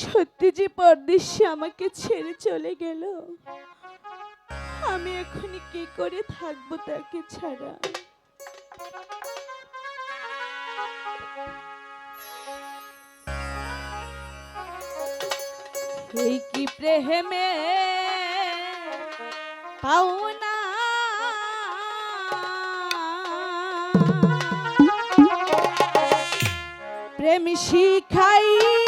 সত্যি যে পরদেশে আমাকে ছেড়ে চলে গেল, আমি এখন কি করে থাকব তাকে ছাড়া? এই কি প্রেমে পাওনা প্রেম শিখাই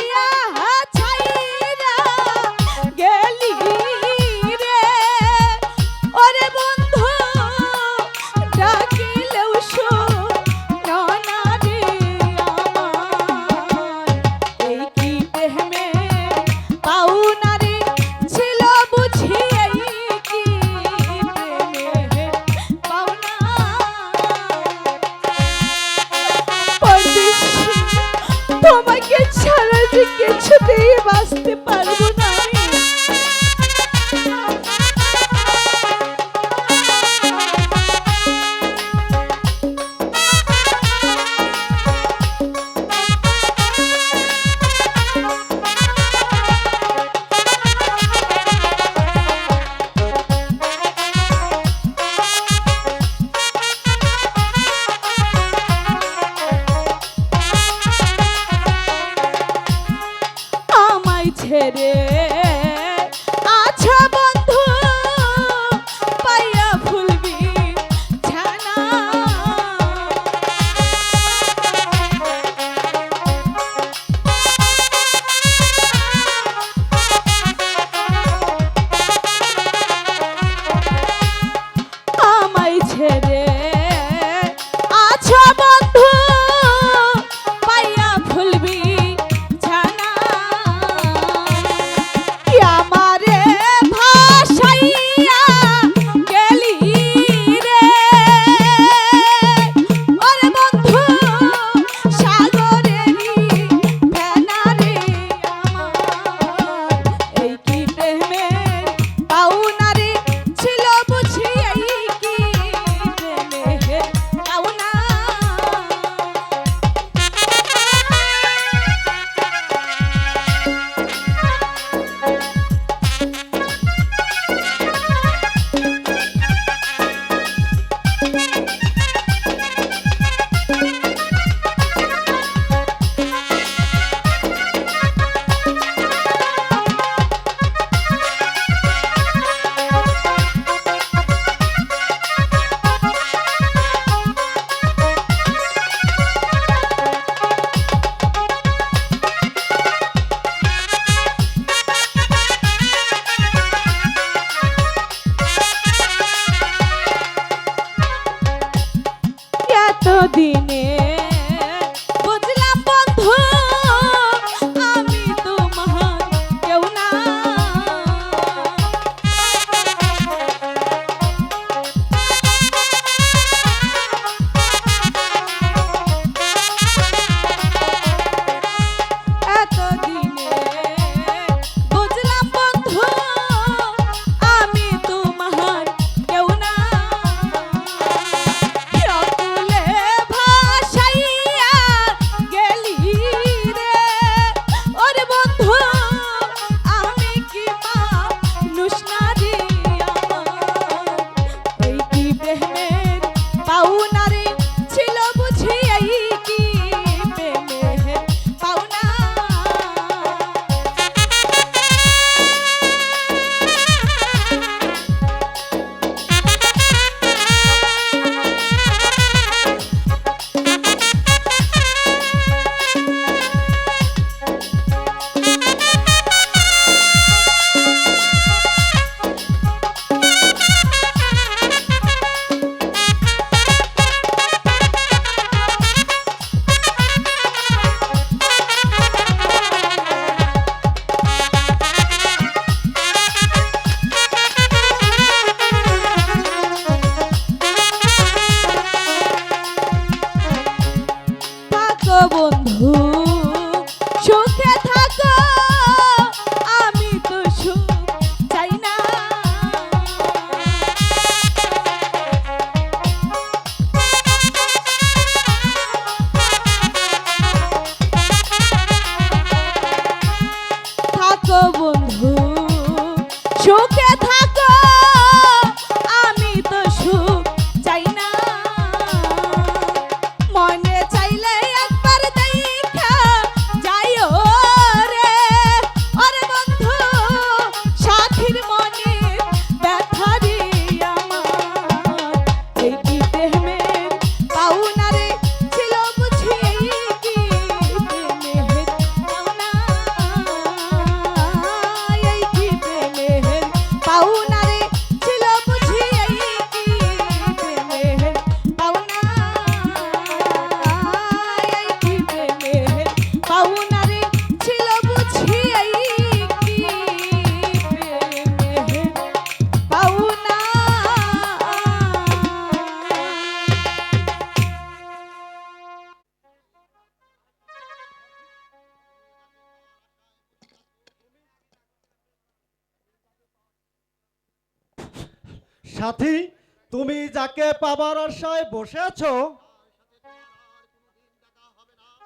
যাকে পাবার আশায় বসে আছো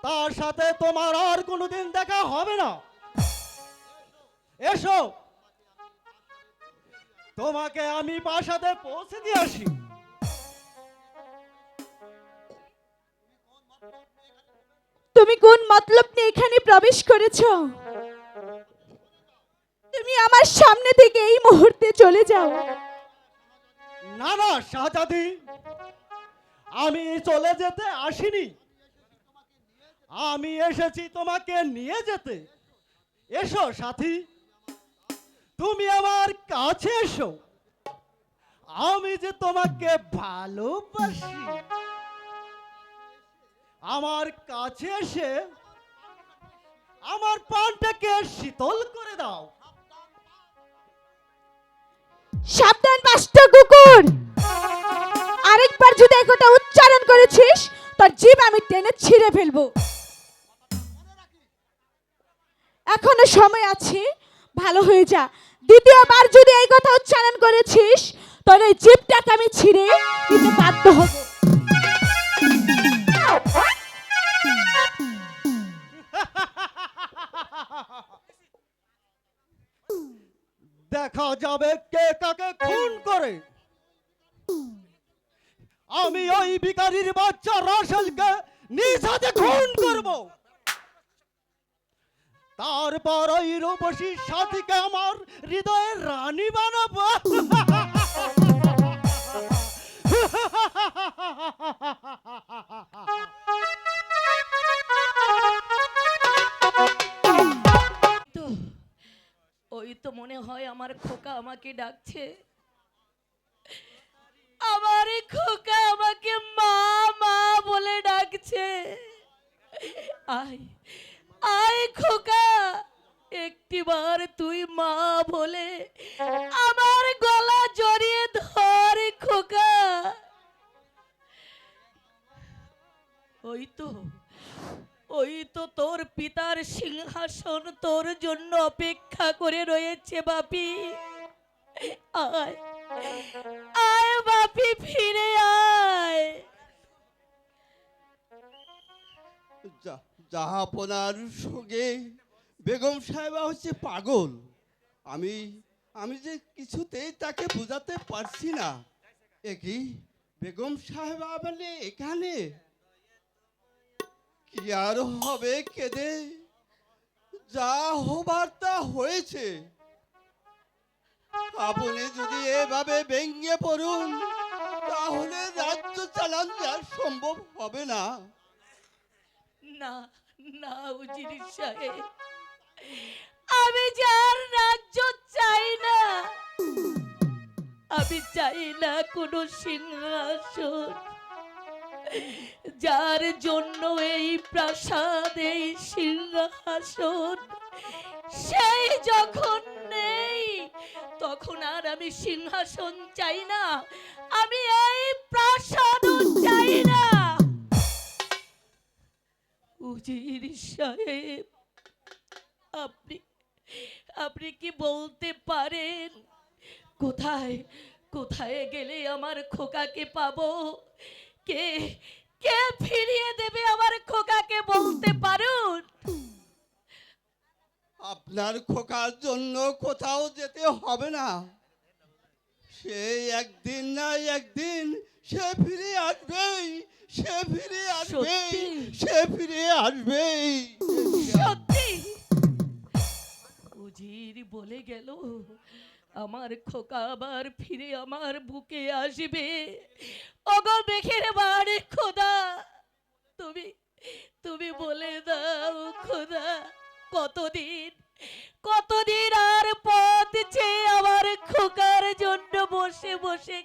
তার সাথে তোমার আর কোনোদিন দেখা হবে না। এসো। তোমাকে আমি বাসাতে পৌঁছে দিয়ে আসি। তুমি কোন মতলব নিয়ে এখানে প্রবেশ করেছ? তুমি আমার সামনে থেকে এই মুহূর্তে চলে যাও। না না, শাহজাদি, আমি চলে যেতে আসিনি। আমি এসেছি তোমাকে নিয়ে যেতে। এসো, সাথী, তুমি আমার কাছে এসো। আমি যে তোমাকে ভালোবাসি, আমার কাছে এসে আমার পানটাকে শীতল করে দাও। সাবধান পাঁচটা কুকুর। আরেকবার যদি এই কথা উচ্চারণ করেছিস, তোর জীব আমি টেনে ছিঁড়ে ফেলব। এখনও সময় আছে, ভালো হয়ে যা। দ্বিতীয়বার যদি এই কথা উচ্চারণ করেছিস, তোর এই জীবটাকে আমি ছিঁড়ে দিতে বাধ্য হব। ভিখারির বাচ্চা রাসেলকে নিজ হাতে খুন করব। তারপর ওই রূপসী সাথীকে আমার হৃদয়ের রানী বানাবো। ওই তো মনে হয় আমার খোকা আমাকে ডাকছে। আমার খোকা আমাকে মা মা বলে ডাকছে। আয় আয় খোকা, একটিবার তুই মা বলে আমার গলা জড়িয়ে ধর খোকা। ওই তো ওই তো তোর পিতার সিংহাসন তোর জন্য অপেক্ষা করে রয়েছে বাপি। আয় বাপি ফিরে আয়। সঙ্গে, বেগম সাহেবা হচ্ছে পাগল। আমি আমি যে কিছুতেই তাকে বোঝাতে পারছি না। একই বেগম সাহেবা মানে এখানে? কি আর হবে কেঁদে? যা হবার তা হয়েছে। আপনি যদি এভাবে ভেঙে পড়ুন, তাহলে রাজ্য চালান আর সম্ভব হবে না। না না আমি যার রাজ্য চাই না, আমি চাই না কোনো সিংহাসন। যার জন্য এই প্রাসাদ এই সিংহাসন, সেই যখন তখন আর আমি সিংহাসন চাই না, আমি এই প্রাসাদও চাই না। সাহেব, আপনি আপনি কি বলতে পারেন? কোথায় কোথায় গেলে আমার খোকাকে পাবো? কে কে ফিরিয়ে দেবে আমার খোকাকে বলতে পারুন? আপনার খোকার জন্য কোথাও যেতে হবে না। সে একদিন না একদিন সে ফিরে আসবেই সে ফিরে আসবেই সে ফিরে আসবেই। সত্যি? উজির বলে গেল আমার খোকা আবার ফিরে আমার বুকে আসবে। ওগো মেঘের বাড়ি খোদা তুমি তুমি বলে দাও খোদা কতদিন কতদিন আর পথ চেয়ে আমার খোকার জন্য বসে বসে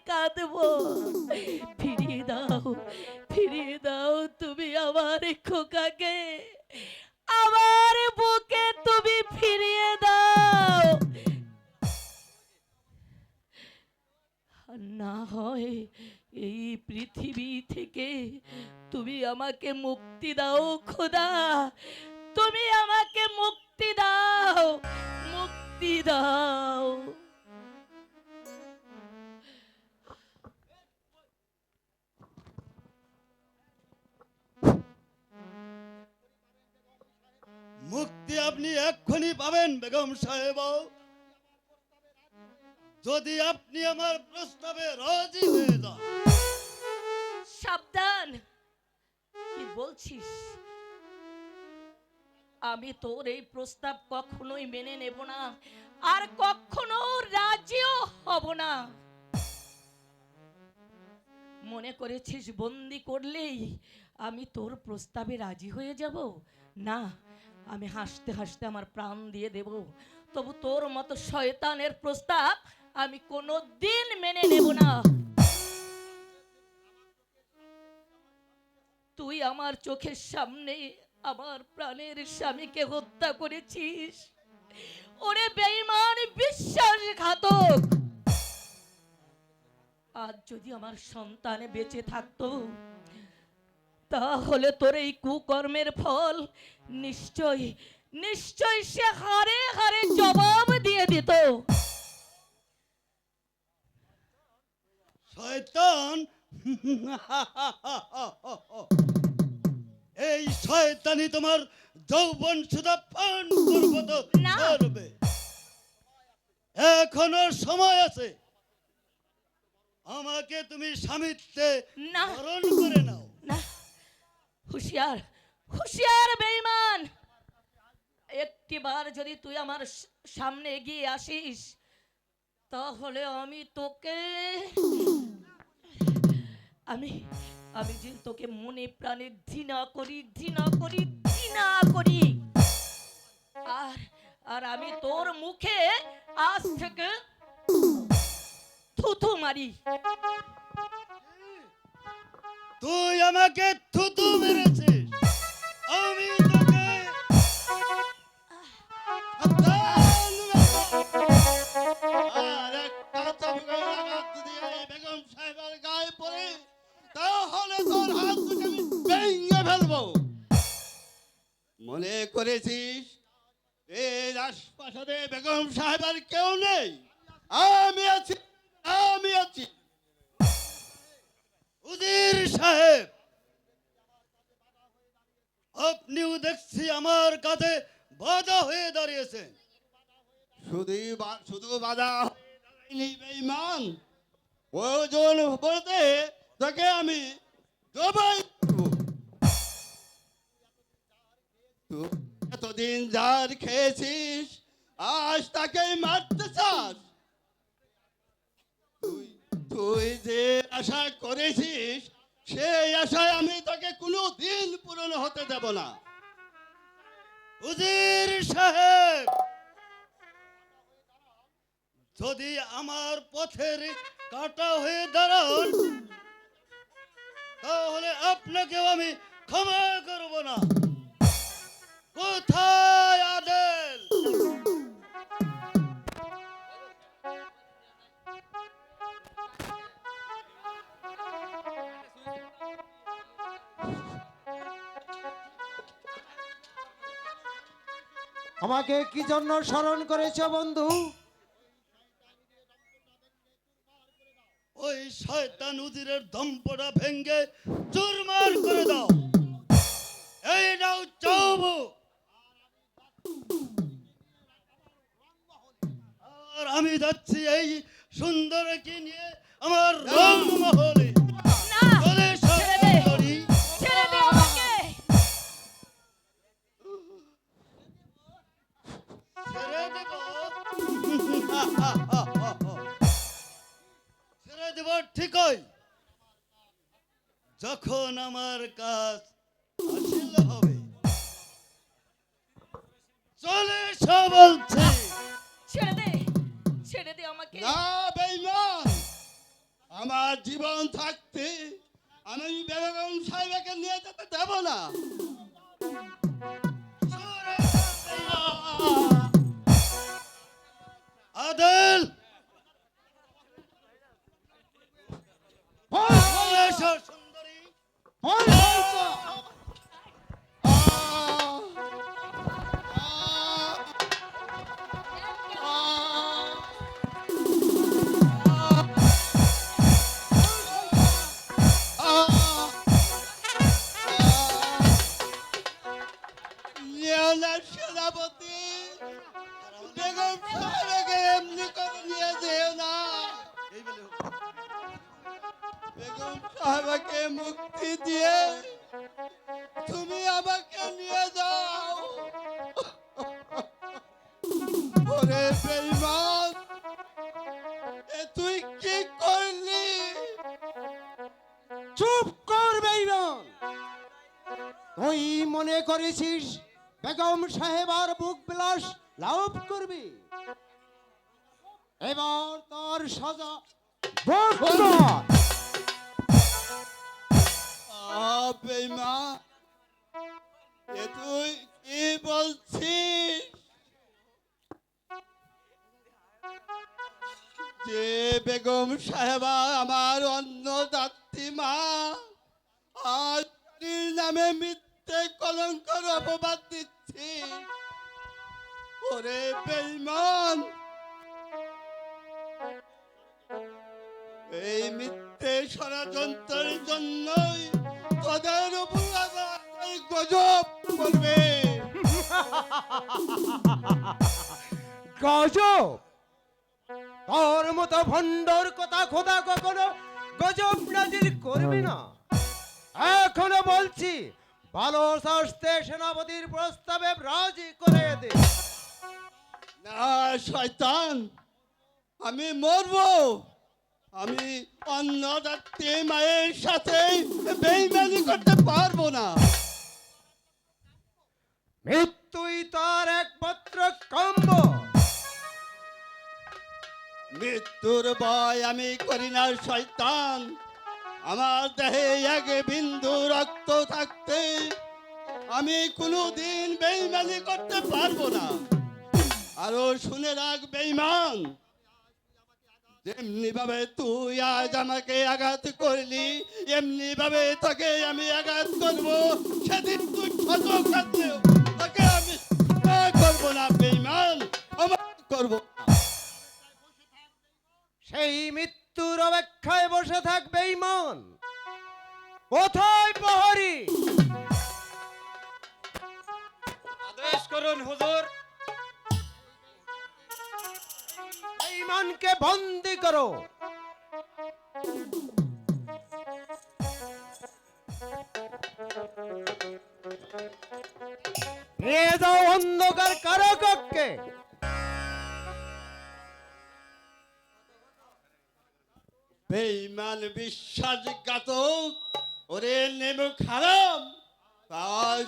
মুক্তি আপনি এক্ষুনি পাবেন, বেগম সাহেব। যদি আপনি আমার প্রস্তাবে রাজি হয়ে যান। সাবধান। কি বলছিস? আমি তোর এই প্রস্তাব কখনোই মেনে নেব না, আর কখনো রাজিও হব না। মনে করেছিস বন্দি করলেই আমি তোর প্রস্তাবে রাজি হয়ে যাব? না আমি হাসতে হাসতে আমার প্রাণ দিয়ে দেব। তবু তোর মতো শয়তানের প্রস্তাব আমি কোনো দিন মেনে নেব না। তুই আমার চোখের সামনে আমার প্রাণের স্বামীকে হত্যা করেছিস। ওরে বেঈমান, বিশ্বাসঘাতক! আজ যদি আমার সন্তান বেঁচে থাকতো তাহলে তোর এই কুকর্মের ফল নিশ্চয় নিশ্চয় সে হারে হারে জবাব দিয়ে দিত শয়তান এই শয়তানি তোমার যৌবন সুদা পান করব তো না। করবে এখনও সময় আছে আমাকে তুমি স্বামিত্বে না। করে নাও না হুঁশিয়ার হুঁশিয়ার বেঈমান। একটিবার যদি তুই আমার সামনে এগিয়ে আসিস, তাহলে আমি তোকে, আমি আমি যে তোকে মনে প্রাণে ঘৃণা করি ঘৃণা করি ঘৃণা করি। আর আর আমি তোর মুখে আজ থেকে থুথু মারি। তুই আমাকে থুতু মেরেছিস মনে করেছিস? এই রাজপ্রাসাদে বেগম সাহেবের কেউ নেই। আমি আছি আমি আছি। উজির সাহেব, আপনিও দেখছি আমার কাছে বাধা হয়ে দাঁড়িয়েছেন। শুধু শুধু বাধা বেঈমান। প্রয়োজন বলতে তাকে আমি জবাই এতদিন যার খেয়েছিস, আজ তাকে মারতে চাস। তুই যে আশা করেছিস, সেই আশায় আমি তাকে কোনো দিন পূরণ হতে দেব না। উজির সাহেব, যদি আমার পথের কাটা হয়ে দাঁড়ান তাহলে আপনাকেও আমি ক্ষমা করব না। কোথায় আদেল আমাকে কি জন্য স্মরণ করেছ বন্ধু? ওই শয়তান উজিরের দম্পটা ভেঙ্গে চুরমার করে দাও। এই নাও চাবো আমি যাচ্ছি এই সুন্দরকে নিয়ে আমার রংমহলে ঠিকই। যখন আমার কাজ হবে। চলে এসো না বেইমান আমার জীবন থাকতে আমি বেগম সাহেবকে নিয়ে যেতে দেব না। আদেল! করেছিস? বেগম সাহেব আর বুক বিলাস লাভ করবি? এবার তোর সাজা যে বেগম সাহেবা আমার অন্য দাত্রী মা আজ নামে নামে মিথ্যে কলঙ্কর অপবাদ দিচ্ছি। ওরে বেঈমান এই মিথ্যে ষড়যন্ত্রের জন্যই তোদের গজব করবে। গজব? তোর মতো ভণ্ডর কথা খোদা কখনো গজব নাজির করবি না। এখনও বলছি ভালো শাস্তে সেনাপতির প্রস্তাবে রাজি করে দে। না শয়তান আমি মরব। আমি অন্য যাত্রী মায়ের সাথে বেইমানি করতে পারব না। মৃত্যুই তার একমাত্র কাম্য মৃত্যুর ভয় আমি করি না শয়তান। আমার দেহে এক বিন্দু রক্ত থাকতে আমি কোনো দিন বেইমানি করতে পারব না। আরও শুনে রাখ বেইমান যেমনি ভাবে তুই আজ আমাকে আঘাত করলি এমনি ভাবে তোকে আমি আঘাত করব। সেদিন তুই ক্ষত কাটলেও তোকে আমি করব না বেইমান ক্ষমা করব সেই মৃত্যুর অপেক্ষায় বসে থাকবে ইমন। কোথায় প্রহরী? আদেশ করুন হুজুর। ইমানকে বন্দি করো। নিয়ে যাও অন্ধকার কারককে বেঈমান বিশ্বাসঘাতক, ওরে নেমু খারাপ। আজ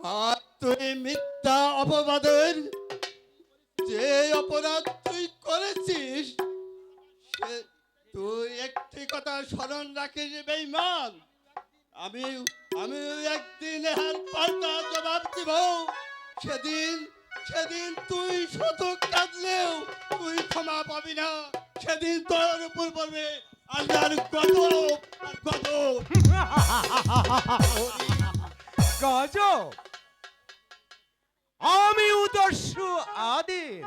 আজ তুই মিথ্যা অপবাদের যে অপরাধ তুই করেছিস তুই একটি কথা স্মরণ রাখিস বেঈমান। আমি আমি একদিন এর পাল্টা জবাব দিব, সেদিন সেদিন তুই শত কাঁদলেও তুই ক্ষমা পাবি না। সেদিন তোর উপর পড়বে আল্লাহর কত কত গজ আমি উদর্শ আদিল।